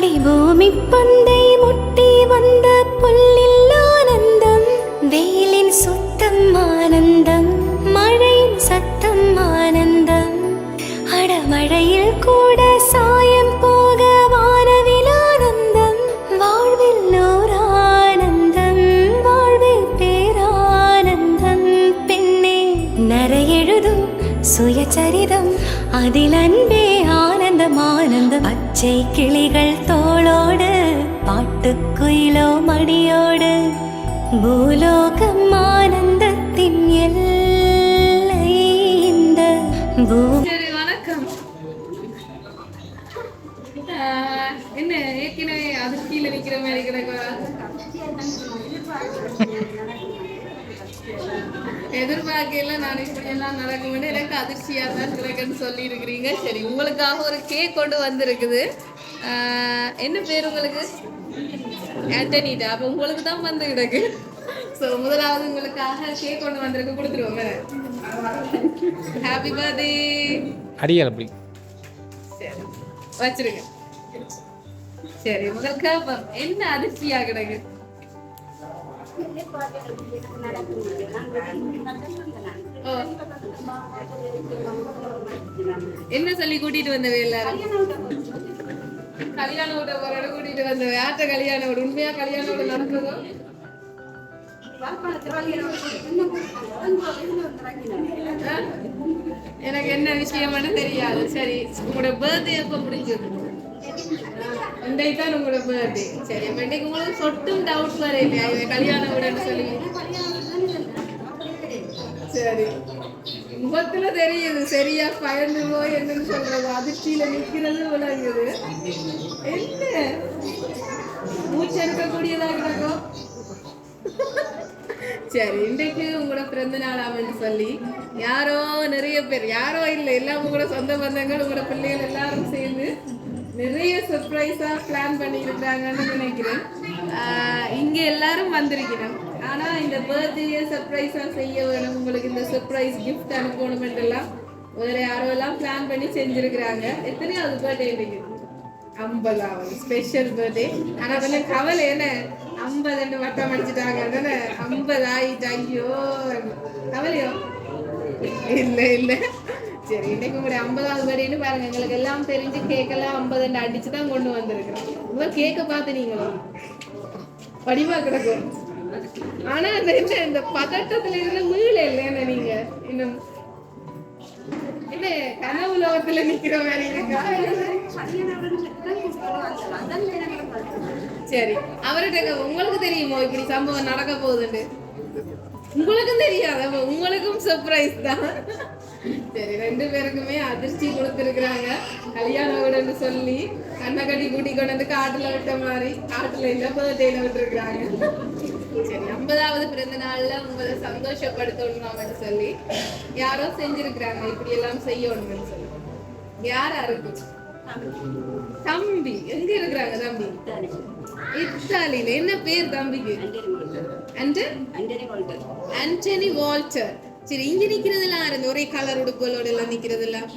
அடி பூமி பந்தை முட்டி வந்த புல்லில் ஆனந்தம் வெயிலின் சுத்தம் ஆனந்தம் மழையின் சத்தம் ஆனந்தம். அடமழையில் கூட சாயம் போக வானவில் ஆனந்தம் வாழ்வில் ஓர் ஆனந்தம் வாழ்வில் பேரானந்தம். பெண்ணே நரையெழுதும் சுயசரிதம் அதில் அன்பே ஆனந்தம் ஆனந்தம். பச்சை கிளிகள் பாட்டுக்குயிலோ மடியோடு பூலோகம் ஆனந்தத்தின் எல்லை இந்த பூ வணக்கம். ஆஹ், என்ன ஏற்கனவே அது கீழே நிக்கிற மாதிரி கிடக்குவா எதிர்பார்க்கையில நான் இப்படி எல்லாம் நடக்கும்னு எனக்கு அதிர்ச்சியா தான் கிடக்குன்னு சொல்லி இருக்கிறீங்க சரி உங்களுக்காக ஒரு கேக் கொண்டு வந்திருக்குது. ஆஹ், என்ன பேர் உங்களுக்கு? ஆண்டனிடா அப்போ உங்களுக்கு தான் வந்து கிடக்கு ஸோ முதலாவது உங்களுக்காக கேக் கொண்டு வந்திருக்கு கொடுத்துருவோம். ஹாப்பி பர்த்டே அடியால் அப்படி சரி வச்சிருங்க. சரி முதல் கேப்பம் என்ன அதிர்ச்சியா கிடக்கு. என்ன சொல்லி கூட்டிட்டு வந்தவ எல்லாரும்? கல்யாண வீட்டை போறோட கூட்டிட்டு வந்தவ யார்கிட்ட கல்யாண வீடு உண்மையா கல்யாண வீடு நடந்ததோ? எனக்கு என்ன விஷயம்னு தெரியாது. சரி உங்களோட பர்த்டே எப்போ முடிஞ்சது? இன்றைக்கு தான் உங்களோட பர்த்டே சரி இன்னைக்கு உங்களுக்கு சொட்டும் டவுட் வர இல்லையா? இவன் கல்யாண வீடுன்னு சொல்லி. சரி. முகத்துல தெரியுது சரியா பயந்துவோ என்னன்னு சொல்றது. அதிர்ச்சியில நிக்கிறது விளங்குது. என்ன? மூச்செடுக்கக்கூடியதா கிடக்கும்? சரி இன்றைக்கு உங்களோட பிறந்த நாள் அவன்னு சொல்லி யாரோ நிறைய பேர் யாரோ இல்லை எல்லாம் உங்களோட சொந்த பந்தங்கள் உங்களோட பிள்ளைகள் எல்லாரும் சேர்ந்து நிறைய சர்ப்ரைஸாக பிளான் பண்ணியிருக்காங்கன்னு நினைக்கிறேன். இங்கே எல்லாரும் வந்திருக்கிறோம். ஆனா இந்த பர்த்டே சர்ப்ரைஸா செய்ய வேணும். உங்களுக்கு இந்த சர்ப்ரைஸ் கிஃப்ட் அனுப்பணும் எல்லாம் வேற யாரோ எல்லாம் பிளான் பண்ணி செஞ்சிருக்கிறாங்க. எத்தனையாவது பர்த்டே இன்னைக்கு? ஐம்பதாவது ஸ்பெஷல் பர்த்டே ஆனா கொஞ்சம் கவலை என்ன? ஐம்பது வட்டம் அடிச்சுட்டாங்க. தானே ஐம்பது ஆயிட்டு ஐயோ. கவலையோ? இல்ல இல்ல. சரி இன்னைக்கு உங்களுடைய ஐம்பதாவது பர்த்டேன்னு பாருங்க. எங்களுக்கு எல்லாம் தெரிஞ்சு கேக்கெல்லாம் ஐம்பது அடிச்சு தான் கொண்டு வந்திருக்கிறோம். முதல் கேக்க பார்த்து நீங்களோ? வடிவா கிடக்கும் ஆனா அந்த என்ன இந்த பதட்டத்துல இருந்து மீள என்ன நீங்க? இன்னும். என்ன கனவு லோகத்துல நிக்கிற மாதிரி இருக்கா சரி அவர்கிட்ட உங்களுக்கு தெரியுமோ இப்படி சம்பவம் நடக்க போகுதுன்னு? உங்களுக்கும் தெரியாது? உங்களுக்கும் சர்ப்ரைஸ் தான். சரி ரெண்டு பேருக்குமே அதிர்ச்சி கொடுத்துருக்குறாங்க. கல்யாண வீடுன்னு சொல்லி கண்ணை கட்டி கூட்டி கொண்டு வந்து காட்டுல விட்ட மாதிரி காட்டுல இல்ல பர்த்டேல விட்டுருக்குறாங்க. சரி ஐம்பதாவது பிறந்த நாள்ல உங்களை சந்தோஷப்படுத்தணும்னு சொல்லி யாரோ செஞ்சிருக்கிறாங்க இப்படி எல்லாம் செய்யணும்னு சொல்லி. யாரா இருக்கு? தம்பி. எங்க இருக்கிறாங்க தம்பி? இத்தாலியில. என்ன பேர் தம்பிக்கு? Antony Walter. சரி இங்க நிக்கிறதெல்லாம் இருந்து ஒரே கலர் உடுப்புகளோட எல்லாம் நிக்கிறதெல்லாம்?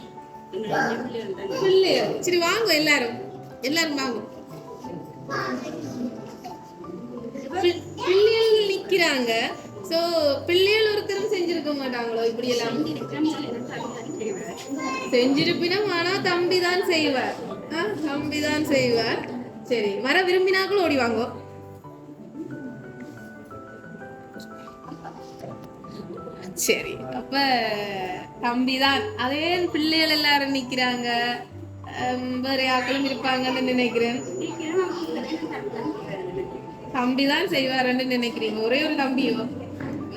பிள்ளையர். சரி வாங்க எல்லாரும். எல்லாரும் வாங்க. பிள்ளைகள் ஸோ பிள்ளைகள் ஒருத்தரும் செஞ்சிருக்க மாட்டாங்களோ? இப்படி எல்லாம் செஞ்சிருப்பினும் ஆனால் தம்பி தான் செய்வார். தம்பி தான் செய்வார். சரி வர விரும்பினாக்களும் ஓடி வாங்கோ. சரி அப்ப தம்பி தான் அதே பிள்ளைகள் எல்லாரும் நிக்கிறாங்க. வேற யாக்களும் இருப்பாங்கன்னு நினைக்கிறேன். தம்பி தான் செய்வாருன்னு நினைக்கிறீங்க? ஒரே ஒரு தம்பியோ?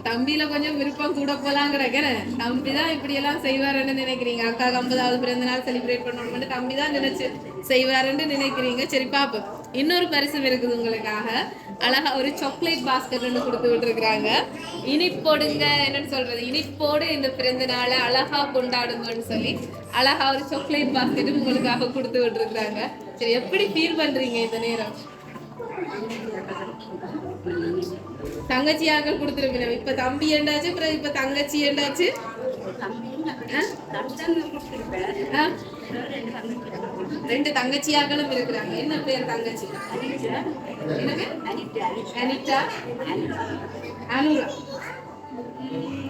தம்பியில கொஞ்சம் விருப்பம் கூட போலாம் கிடக்கிறேன் தம்பி தான் இப்படி எல்லாம் செய்வாருன்னு நினைக்கிறீங்க? அக்கா ஐம்பதாவது பிறந்த நாள் செலிப்ரேட் பண்ணணும்னு தம்பி தான் நினைச்சு செய்வாருன்னு நினைக்கிறீங்க? சரி பாப்போம். இன்னொரு பரிசு இருக்குது உங்களுக்காக. அழகா ஒரு சாக்லேட் பாஸ்கெட் ஒன்று கொடுத்து விட்டுருக்குறாங்க. இனிப்போடுங்க என்னன்னு சொல்றது? இனிப்போடு இந்த பிறந்த நாளை அழகா கொண்டாடுங்கன்னு சொல்லி அழகா ஒரு சாக்லேட் பாஸ்கெட்டும் உங்களுக்காக கொடுத்து விட்டுருக்குறாங்க. சரி எப்படி ஃபீல் பண்றீங்க இந்த நேரம்? தங்கச்சியாக கொடுத்துருக்கணும் இப்ப தம்பி ஏண்டாச்சு அப்புறம் இப்ப தங்கச்சி ஏண்டாச்சு ஆ? ரெண்டு தங்கச்சியாக்களும் இருக்கிறாங்க என்ன பேர் தங்கச்சி அனிதா அனுரா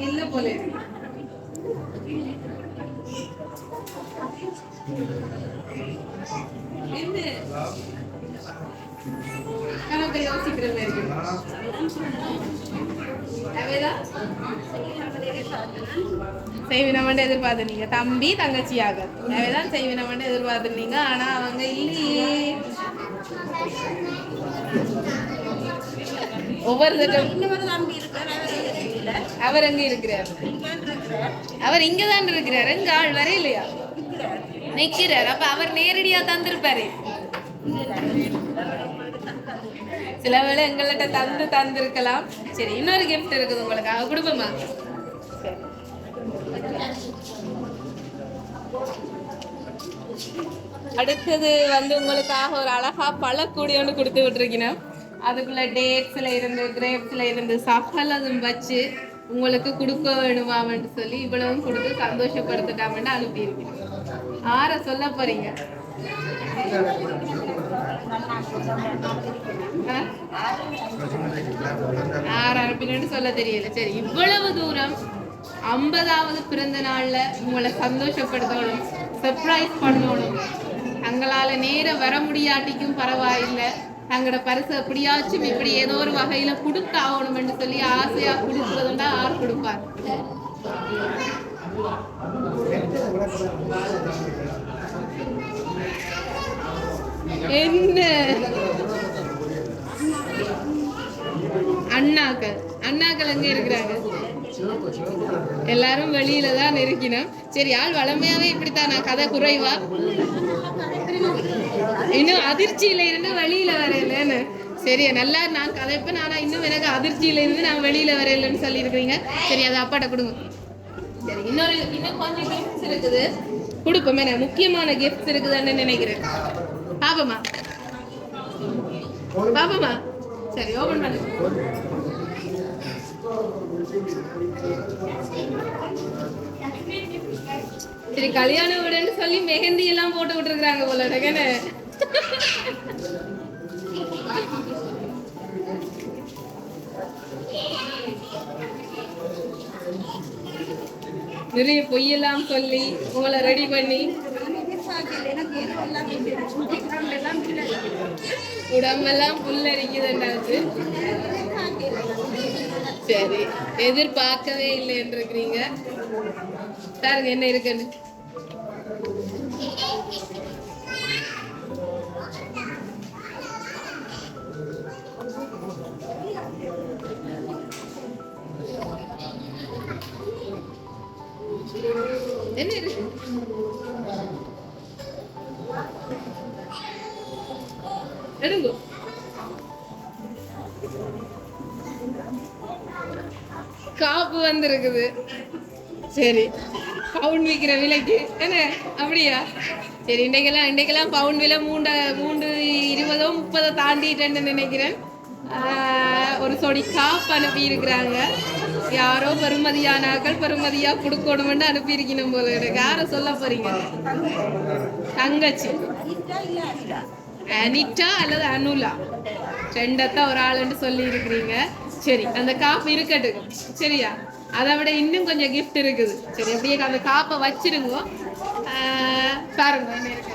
என்ன போல இருக்கு. என்ன கணக்கு செய்வினமண்டு எதிர்பார்த்துனீங்க தம்பி தங்கச்சியாக. அவைதான் செய்வினமண்டு எதிர்பார்த்துனீங்க ஆனா அவங்க இல்லையே. ஒவ்வொரு தம்பி தடவை அவர் எங்க இருக்கிறார்? அவர் இங்க தான் இருக்கிறார். எங்க ஆள் வர இல்லையா நிக்கிறார். அப்ப அவர் நேரடியா தந்திருப்பாரு. சில வேளை எங்கள்கிட்ட தந்து தந்திருக்கலாம். சரி இன்னொரு கிஃப்ட் இருக்குது உங்களுக்கு. அவ குடும்பமா? அடுத்தது வந்து உங்களுக்காக ஒரு அழகா பழக்கூடி ஒன்று கொடுத்து விட்டுருக்கீங்க அதுக்குள்ள டேட்ஸ்ல இருந்து கிரேப்ஸ்ல இருந்து சஃபலதும் வச்சு உங்களுக்கு கொடுக்க வேணுமாமன்னு சொல்லி இவ்வளவும் கொடுத்து சந்தோஷப்படுத்திட்டாமன்னு அனுப்பியிருக்கேன் ஆற சொல்ல போறீங்க? ஆ? அனுப்பினு சொல்ல தெரியல. சரி இவ்வளவு தூரம் ஐம்பதாவது பிறந்த நாள்ல உங்களை சந்தோஷப்படுத்தணும் சர்ப்ரைஸ் பண்ணணும். தங்களால நேரம் வர முடியாட்டிக்கும் பரவாயில்லை. தங்களோட பரிசு எப்படியாச்சும் இப்படி ஏதோ ஒரு வகையில கொடுத்தாகணும்னு சொல்லி ஆசையா கொடுக்கறதுண்டா யார் கொடுப்பார். என்ன? அண்ணாக்கள். அண்ணாக்கள் எங்க இருக்கிறாங்க? எல்லாரும் வெளியில தான் இருக்கணும். சரி ஆள் வளமையாவே இப்படித்தான். நான் கதை குறைவா? இன்னும் அதிர்ச்சியில இருந்து வெளியில வரையிலன்னு சரி நல்லா நான் கதைப்பேன். ஆனா இன்னும் எனக்கு அதிர்ச்சியில இருந்து நான் வெளியில வரையிலன்னு சொல்லி இருக்கிறீங்க சரி அதை அப்பாட்ட கொடுங்க. சரி இன்னொரு இன்னும் கொஞ்சம் கிஃப்ட்ஸ் இருக்குது. கொடுப்போம் என்ன முக்கியமான கிஃப்ட்ஸ் இருக்குதுன்னு நினைக்கிறேன். பாப்பமா? பாப்பமா? சரி ஓபன் பண்ணு. சரி கல்யாண வீடுன்னு சொல்லி மெஹந்தி எல்லாம் போட்டு விட்டுருக்குறாங்க போல டகனு நிறைய பொய்யெல்லாம் சொல்லி உங்களை ரெடி பண்ணி உடம்பெல்லாம் புல்லரிக்குதுண்டாச்சு சரி எதிர்பார்க்கவே இல்லைன்னு இருக்கிறீங்க பாருங்க என்ன இருக்குன்னு. என்ன இருக்கு காப்பு வந்திருக்குது. சரி பவுன் விற்கிற விலைக்கு. என்ன அப்படியா? சரி இன்றைக்கெல்லாம் இன்றைக்கெல்லாம் பவுன் விலை மூண்ட மூன்று இருபதோ முப்பதோ தாண்டிட்டேன்னு நினைக்கிறேன். ஆஹ், ஒரு சொடி காப்பு அனுப்பி இருக்கிறாங்க யாரோ பெருமதியானாக்கள் பெருமதியா கொடுக்கணும்னு அனுப்பியிருக்கணும் போல எனக்கு யார சொல்ல போறீங்க? தங்கச்சி. அனிட்டா அல்லது அனுலா? ரெண்டத்தான் ஒரு ஆளுன்னு சொல்லி இருக்கிறீங்க சரி அந்த காப்பு இருக்கட்டும். சரியா? அதை விட இன்னும் கொஞ்சம் கிஃப்ட் இருக்குது. சரி அப்படியே அந்த காப்பை வச்சிருங்க. ஆஹ் பாருங்க என்ன இருக்கு.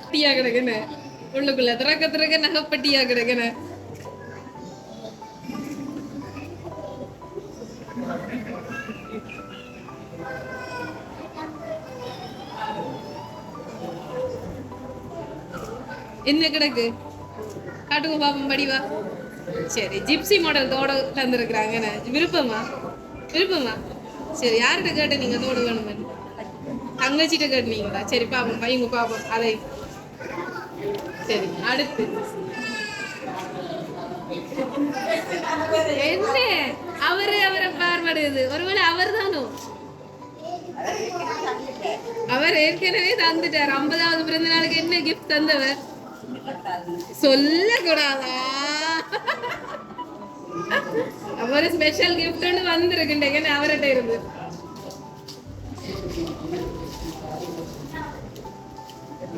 பட்டியா கிடக்குன்னு உள்ளுக்குள்ள திறக்க திறக்க நகைப்பட்டியா கிடக்குன்னு என்ன கிடக்கு? காட்டுங்க பாப்போம் படிவா சரி ஜிப்சி மாடல் தோட தந்துருக்குறாங்கண்ணே விருப்பமா? விருப்பமா? சரி யார்கிட்ட கேட்ட நீங்க தோடு வேணுமே தங்கச்சிட்ட கட்டினீங்களா சரி பாப்போம் பையங்க பாப்போம். அதை. சரி அடுத்து. என்ன? அவரு அவரை பார்வடுது ஒருவேளை அவர் தானோ? அவர் ஏற்கனவே தந்துட்டார். ஐம்பதாவது பிறந்த நாளுக்கு என்ன கிஃப்ட் தந்தவர்? சொல்லக்கூடாதா? அவர் ஸ்பெஷல் கிஃப்ட் ஒன்று வந்திருக்குண்டேங்க அவர்கிட்ட இருந்து.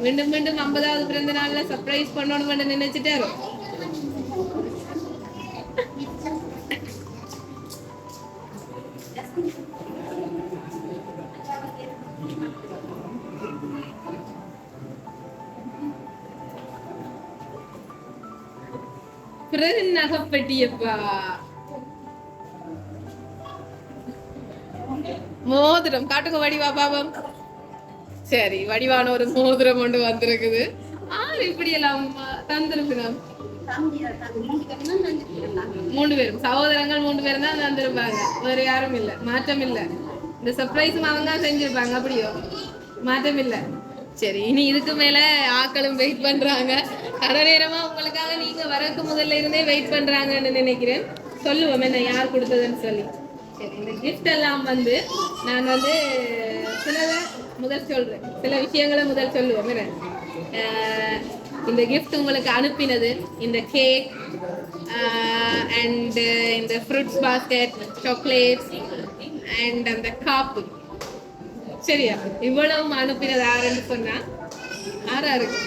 மீண்டும் மீண்டும் ஐம்பதாவது பிறந்த நாள்ல சர்ப்ரைஸ் பண்ணணும்னு நினைச்சிட்டாரு பிறகு நகைப்பட்டியப்பா மோதிரம். காட்டுங்க வடிவா பாபம். சரி வடிவான ஒரு மோதிரம் கொண்டு வந்திருக்குது. ஆறு இப்படி எல்லாம் தந்திருக்கிறோம் மூணு பேரும். சகோதரங்கள் மூணு பேரும் தான் தந்திருப்பாங்க. வேற யாரும் இல்ல. மாற்றம் இல்ல. இந்த சர்ப்ரைஸும் அவங்க தான் செஞ்சிருப்பாங்க. அப்படியோ? மாற்றம் இல்ல. சரி இனி இதுக்கு மேல ஆக்களும் வெயிட் பண்றாங்க. கடை நேரமா உங்களுக்காக நீங்க வரக்கு முதல்ல இருந்தே வெயிட் பண்றாங்கன்னு நினைக்கிறேன். சொல்லுவோம் என்ன யார் கொடுத்ததுன்னு சொல்லி. சரி இந்த கிஃப்ட் எல்லாம் வந்து நான் வந்து சில முதல் சொல்றேன். சில விஷயங்களை முதல் சொல்லுவோம். என்ன? இந்த கிஃப்ட் உங்களுக்கு அனுப்பினது இந்த கேக் அண்ட் இந்த ஃப்ரூட்ஸ் பாஸ்கெட் சாக்லேட்ஸ் அண்ட் அந்த காப்பு சரியா? இவ்வளவும் அனுப்பினது யாருன்னு சொன்னா? யாரா இருக்கு?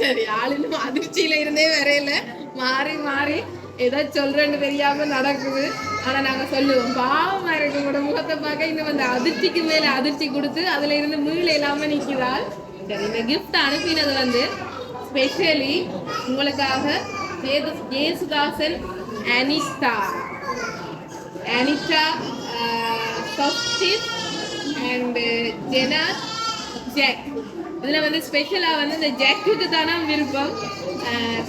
சரி ஆளுன்னு அதிர்ச்சியில இருந்தே வரையில. மாறி மாறி. ஏதோ சொல்றேன்னு தெரியாம நடக்குது. ஆனா நாங்க சொல்லுவோம் பாவமா இருக்கு உங்களோட முகத்தை பார்க்க. இன்னும் அந்த அதிர்ச்சிக்கு மேல அதிர்ச்சி கொடுத்து அதுல இருந்து மீள இல்லாம நிக்கிறாள். சரி இந்த கிஃப்ட் அனுப்பினது வந்து ஸ்பெஷலி உங்களுக்காக ஜேது- ஜேசுதாசன் அனிஸ்தா அனிஷா சப்சித் அண்ட் ஜெனா ஜாக் இதில் வந்து ஸ்பெஷலாக வந்து இந்த ஜாக்குக்கு தானே விருப்பம்.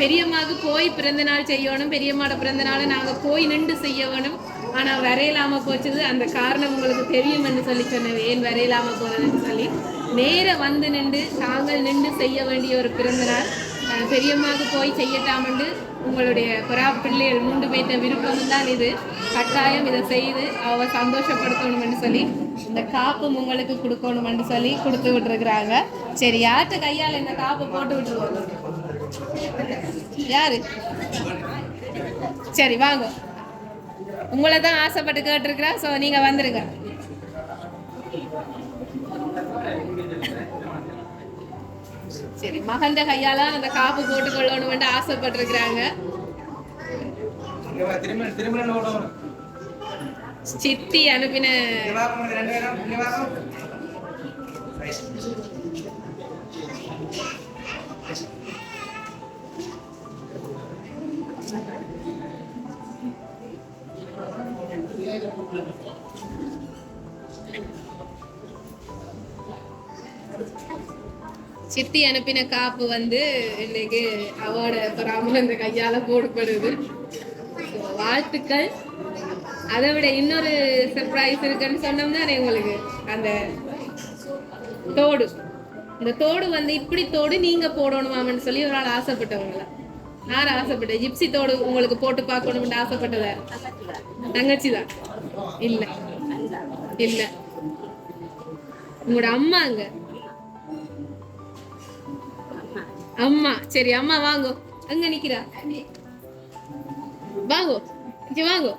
பெரியம்மாவுக்கு போய் பிறந்த நாள் செய்யணும். பெரியம்மாவோட பிறந்த நாளை நாங்கள் போய் நின்று செய்ய வேணும். ஆனால் வரையலாமல் போச்சுது. அந்த காரணம் உங்களுக்கு தெரியும்னு சொல்லி சொன்னேன். ஏன் வரையலாமல் போகிறதுன்னு சொல்லி. நேர வந்து நின்று தாங்கள் நின்று செய்ய வேண்டிய ஒரு பிறந்த நாள் பெரியம்மாவுக்கு போய் செய்யட்டாமண்டு உங்களுடைய புறா பிள்ளைகள் மூன்று பேர்த்த விருப்பம் தான் இது. கட்டாயம் இதை செய்து அவ சந்தோஷப்படுத்தணும்னு சொல்லி இந்த காப்பும் உங்களுக்கு கொடுக்கணும்னு சொல்லி கொடுத்து விட்டுருக்குறாங்க. சரி யார்கிட்ட கையால் இந்த காப்பு போட்டு விட்டுருவோம்? யாரு? சரி வாங்க. உங்களை தான் ஆசைப்பட்டு கேட்டிருக்கிறா ஸோ நீங்கள் வந்துருங்க. சரி மகந்த கையால அந்த காப்பு போட்டு கொள்ளணும்னு ஆசைப்பட்டிருக்கிறாங்க. சித்தி அனுப்பின சித்தி அனுப்பின காப்பு வந்து இன்னைக்கு அவார்ட பொறாமல் இந்த கையால போடப்படுது. வாழ்த்துக்கள். அதை விட இன்னொரு சர்ப்ரைஸ் இருக்குன்னு சொன்னோம்னா உங்களுக்கு? அந்த தோடு. இந்த தோடு வந்து இப்படி தோடு நீங்க போடணுமாமன்னு சொல்லி ஒரு ஆள் ஆசைப்பட்டவங்கள யார் ஆசைப்பட்ட? ஜிப்சி தோடு உங்களுக்கு போட்டு பார்க்கணும்னு ஆசைப்பட்டதா? தங்கச்சி தான் இல்ல. இல்ல. உங்களோட அம்மாங்க. அம்மா சரி அம்மா வாங்கோ. அங்க நிக்கிறா. வாங்கோ இங்க வாங்கோ.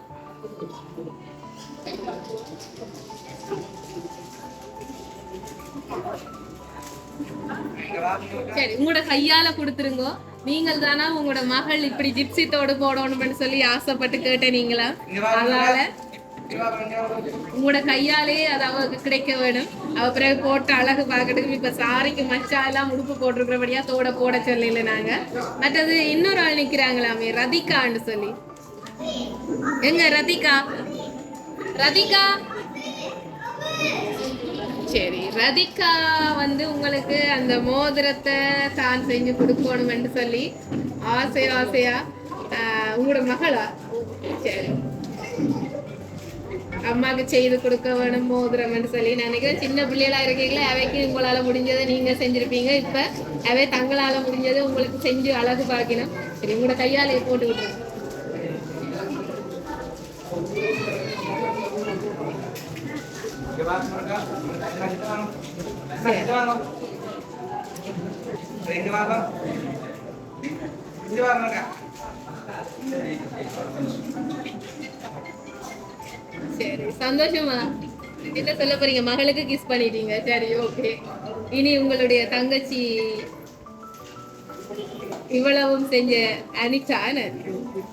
சரி உங்களோட கையால கொடுத்துருங்க. நீங்கள் தானா உங்களோட மகள் இப்படி ஜிப்சி தோடு போடணும்னு சொல்லி ஆசைப்பட்டு அதனால வா, இங்க வா. உங்களோட கையாலே அது அவருக்கு கிடைக்க வேணும் அவ பிறகு போட்ட அழகு பார்க்கறதுக்கு இப்ப சாரிக்கு மச்சா எல்லாம் உடுப்பு போட்டிருக்கிறபடியா தோட போட சொல்லல நாங்க. மற்றது இன்னொரு ஆள் நிக்கிறாங்களாமே ரதிகான்னு சொல்லி. எங்க ரதிகா? ரதிகா? சரி ரதிகா வந்து உங்களுக்கு அந்த மோதிரத்தை தான் செஞ்சு கொடுக்கணும்னு சொல்லி ஆசை ஆசையா? உங்களோட மகளா? சரி. அம்மாக்கு செய்து கொடுக்க வேணும் மோதிரம்னு சொல்லி நான் நினைக்கிறேன். சின்ன பிள்ளைகளா இருக்கீங்களே? அவைக்கு உங்களால முடிஞ்சதை நீங்க செஞ்சிருப்பீங்க. இப்ப அவை தங்களால முடிஞ்சதை உங்களுக்கு செஞ்சு அழகு பார்க்கணும் சரி உங்களோட கையால போட்டு விட்டுருங்க. ரெண்டு வாரம் ரெண்டு வாரம் சரி சந்தோஷமா? என்ன சொல்ல போறீங்க? மகளுக்கு கிஸ் பண்ணிட்டீங்க. சரி ஓகே இனி உங்களுடைய தங்கச்சி இவ்வளவும் செஞ்ச அனிதா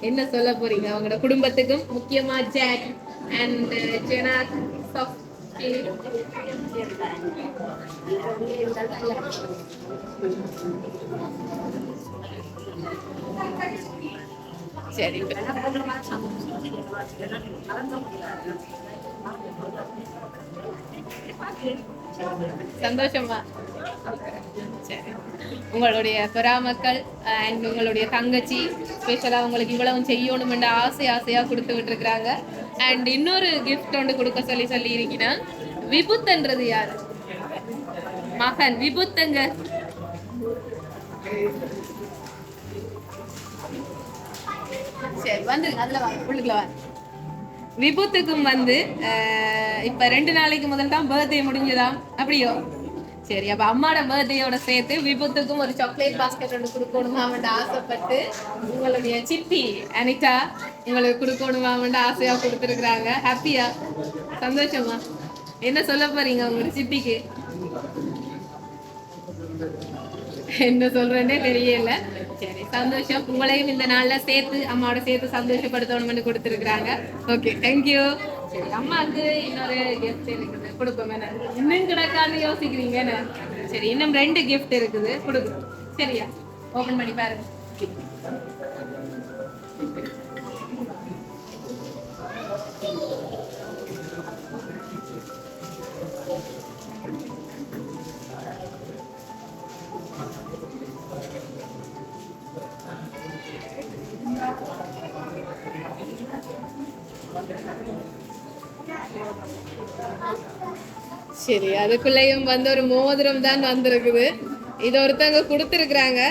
என்ன சொல்ல போறீங்க? அவங்களோட குடும்பத்துக்கும் முக்கியமா ஜாக் அண்ட் ஜெனா சரி சந்தோஷமா? சரி. உங்களுடைய பொறாமக்கள் அண்ட் உங்களுடைய தங்கச்சி ஸ்பெஷலாக உங்களுக்கு இவ்வளவு செய்யணுமென்ற ஆசை ஆசையாக கொடுத்து விட்டுருக்குறாங்க அண்ட் இன்னொரு கிஃப்ட் ஒன்று கொடுக்க சொல்லி சொல்லி இருக்கீங்கன்னா விபுத்தன்றது யார்? மகன் விபுத்தங்க சரி வந்துருங்க வாங்க உள்ளுக்குள்ள வாங்க விபத்துக்கும் வந்து அஹ், இப்ப ரெண்டு நாளைக்கு முதல் தான் பர்த்டே முடிஞ்சதா? அப்படியோ? சரி அப்ப அம்மாட பர்த்டேயோட சேர்த்து விபத்துக்கும் ஒரு சாக்லேட் பாஸ்கெட் ஒன்று கொடுக்கணுமாமன்ற ஆசைப்பட்டு உங்களுடைய சித்தி அனிதா உங்களுக்கு கொடுக்கணுமாமன்ற ஆசையா கொடுத்துருக்குறாங்க. ஹாப்பியா சந்தோஷமா? என்ன சொல்ல போறீங்க உங்களோட சித்திக்கு? என்ன சொல்றேன்னே தெரியல. சரி சந்தோஷம். உங்களையும் இந்த நாள்ல சேர்த்து அம்மாவோட சேர்த்து சந்தோஷப்படுத்தணும்னு கொடுத்துருக்குறாங்க. ஓகே தேங்க்யூ சரி அம்மாவுக்கு இன்னொரு கிஃப்ட் இருக்குது. கொடுப்போம் என்ன? இன்னும் கிடக்கான்னு யோசிக்கிறீங்க என்ன? சரி இன்னும் ரெண்டு கிஃப்ட் இருக்குது. கொடுக்கும் சரியா? ஓபன் பண்ணி பாருங்க. சரி அதுக்குள்ளேயும் வந்து ஒரு மோதிரம் தான் வந்திருக்குது. இது ஒருத்தவங்க கொடுத்துருக்குறாங்க.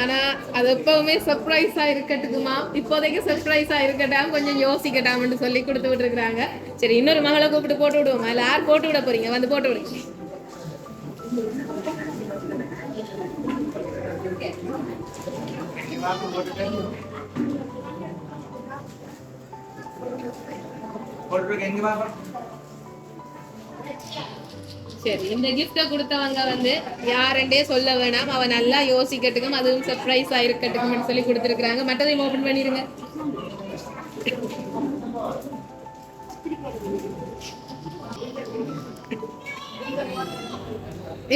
ஆனா அது எப்பவுமே சர்ப்ரைஸா இருக்கட்டுக்குமா இப்போதைக்கு சர்ப்ரைஸா இருக்கட்டாம் கொஞ்சம் யோசிக்கட்டாம்னு சொல்லி கொடுத்து விட்டுருக்குறாங்க. சரி இன்னொரு மகளை கூப்பிட்டு போட்டு விடுவோம்? அதில் யார் போட்டு விட போறீங்க? வந்து போட்டு விடுங்க இங்க வாங்க சரி இந்த கிஃப்டை கொடுத்தவங்க வந்து யாருண்டே சொல்ல வேணாம். அவ நல்லா யோசிக்கட்டுக்கும் அதுவும் சர்ப்ரைஸ் இருக்கட்டுக்கும்னு சொல்லி கொடுத்துருக்குறாங்க. மற்றதையும் ஓபன் பண்ணிருங்க.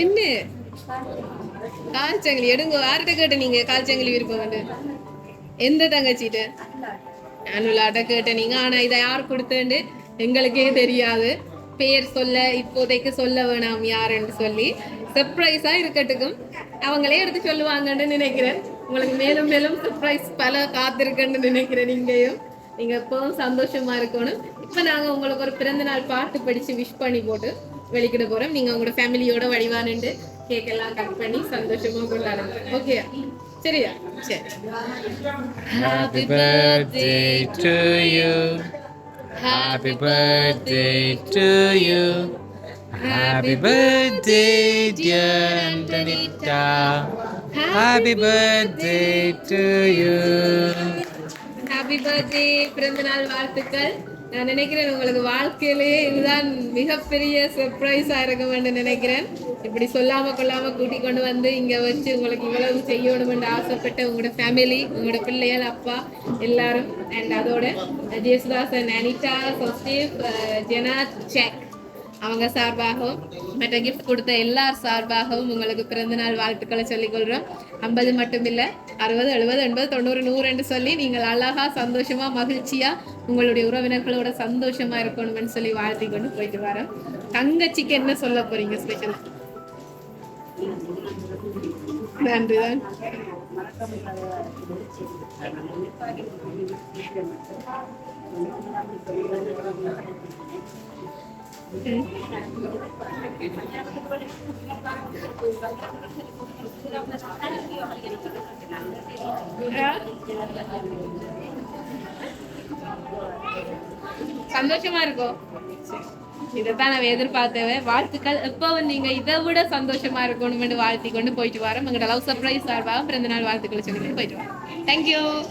என்ன? கால்ச்சங்கிலி எடுங்க யார்கிட்ட கேட்ட நீங்க கால்ச்சங்கிலி விருப்பம் வந்து. எந்த தங்கச்சிட்டு? அனுலாட்ட கேட்ட நீங்க ஆனா இதை யார் கொடுத்தேன்னு எங்களுக்கே தெரியாது. பேர் சொல்ல இப்போதைக்கு சொல்ல வேணாம் யாருன்னு சொல்லி சர்ப்ரைஸா இருக்கட்டுக்கும். அவங்களே எடுத்து சொல்லுவாங்கன்னு நினைக்கிறேன். உங்களுக்கு மேலும் மேலும் சர்ப்ரைஸ் பல காத்திருக்குன்னு நினைக்கிறேன் நீங்கயும். நீங்க எப்பவும் சந்தோஷமா இருக்கணும். இப்ப நாங்க உங்களுக்கு ஒரு பிறந்த நாள் பாட்டு படிச்சு விஷ் பண்ணி போட்டு வெளிக்கிட போறோம். நீங்க உங்களோட ஃபேமிலியோட வழிவானுண்டு கேக் எல்லாம் கட் பண்ணி சந்தோஷமா கொண்டாடுங்க ஓகே சரியா? சரி. Happy birthday to you. Happy birthday to you. Happy birthday, dear Antonita. Happy birthday to you. Happy birthday பிறந்த நாள் வாழ்த்துக்கள் நான் நினைக்கிறேன் உங்களுக்கு வாழ்க்கையிலேயே இதுதான் மிகப்பெரிய சர்ப்ரைஸாக இருக்கும் என்று நினைக்கிறேன் இப்படி சொல்லாம கொள்ளாம கூட்டி கொண்டு வந்து இங்க வச்சு உங்களுக்கு இவ்வளவு செய்யணும்னு ஆசைப்பட்ட உங்களோட ஃபேமிலி உங்களோட பிள்ளைகள் அப்பா எல்லாரும் அண்ட் அதோட ஜேசுதாசன் அனிதா சொஸ்டீவ் ஜெனா செக். அவங்க சார்பாகவும் மற்ற கிஃப்ட் கொடுத்த எல்லார் சார்பாகவும் உங்களுக்கு பிறந்தநாள் வாழ்த்துக்களை சொல்லிக் கொள்றோம் ஐம்பது மட்டும் இல்ல அறுபது எழுபது எண்பது தொண்ணூறு நூறு என்று சொல்லி நீங்கள் அழகா சந்தோஷமா மகிழ்ச்சியா உங்களுடைய உறவினர்களோட சந்தோஷமா இருக்கணும்னு சொல்லி வாழ்த்தி கொண்டு போயிட்டு வரோம். தங்கச்சிக்கு என்ன சொல்ல போறீங்க ஸ்பெஷல் நன்றிதான் சந்தோஷமா இருக்கும் இதைத்தான் நான் எதிர்பார்த்தவன் வாழ்த்துக்கள். எப்பவும் நீங்க இதை விட சந்தோஷமா இருக்கணும்னு வாழ்த்தி கொண்டு போயிட்டு வரோம். எங்களோட லவ் சர்ப்ரைஸ் சார்பாக பிறந்த நாள் வாழ்த்துக்களை சொல்லி போயிட்டு வரோம். தேங்க்யூ